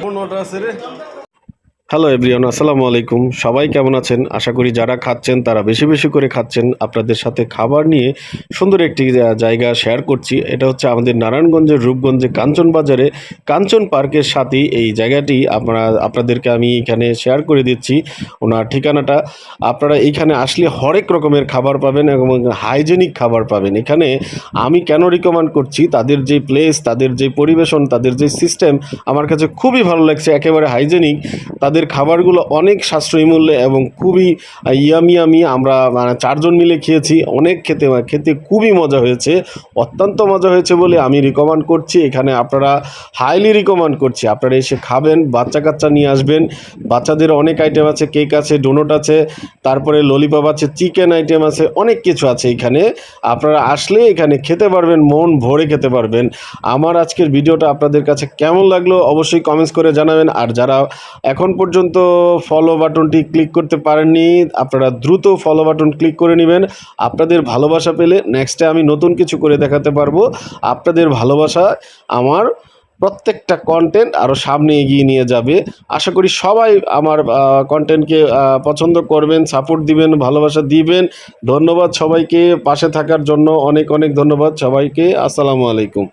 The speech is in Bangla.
কোন অর্ডার আছে রে? হ্যালো এভরিওয়ান আসসালামু আলাইকুম সবাই কেমন আছেন? আশা করি যারা খাচ্ছেন, তারা বেশি বেশি করে খাচ্ছেন। আপনাদের সাথে খাবার নিয়ে সুন্দর একটি জায়গা শেয়ার করছি। এটা হচ্ছে আমাদের নারায়ণগঞ্জের রূপগঞ্জে কাঞ্চন বাজারে। কাঞ্চন পার্কের সাথেই এই জায়গাটি আপনারা, আপনাদেরকে আমি এখানে শেয়ার করে দিচ্ছি ওনার ঠিকানাটা। আপনারা এইখানে আসলে হরেক রকমের খাবার পাবেন এবং হাইজেনিক খাবার পাবেন। এখানে আমি কেন রিকমেন্ড করছি? তাদের যে প্লেস তাদের যে পরিবেশন, তাদের যে সিস্টেম আমার কাছে খুবই ভালো লাগছে। একেবারে হাইজেনিক তাদের খাবারগুলো অনেক সাশ্রয়ী মূল্যে এবং খুবই ইয়ামি আমরা মানে চারজন মিলে খেয়েছি, অনেক খেতে খেতে খুবই মজা হয়েছে, অত্যন্ত মজা হয়েছে বলে আমি রিকমেন্ড করছি। এখানে আপনারা হাইলি রিকমেন্ড করছি। আপনারা এসে খাবেন বাচ্চা কাচ্চা নিয়ে আসবেন, বাচ্চাদের অনেক আইটেম আছে কেক আছে ডোনট আছে, তারপরে ললিপপ আছে চিকেন আইটেম আছে, অনেক কিছু আছে এখানে। আপনারা আসলে এখানে খেতে পারবেন, মন ভরে খেতে পারবেন। আমার আজকের ভিডিওটা আপনাদের কাছে কেমন লাগল অবশ্যই কমেন্টস করে জানাবেন। আর যারা এখন পর্যন্ত ফলো বাটনটি ক্লিক করতে পারেননি, আপনারা দ্রুত ফলো বাটন ক্লিক করে নেবেন। আপনাদের ভালোবাসা পেলে নেক্সটে আমি নতুন কিছু করে দেখাতে পারব। আপনাদের ভালোবাসা আমার প্রত্যেকটা কন্টেন্ট আরও সামনে এগিয়ে নিয়ে যাবে। আশা করি সবাই আমার কন্টেন্টকে পছন্দ করবেন সাপোর্ট দিবেন, ভালোবাসা দিবেন। ধন্যবাদ সবাইকে। পাশে থাকার জন্য অনেক অনেক ধন্যবাদ সবাইকে। আসসালামু আলাইকুম।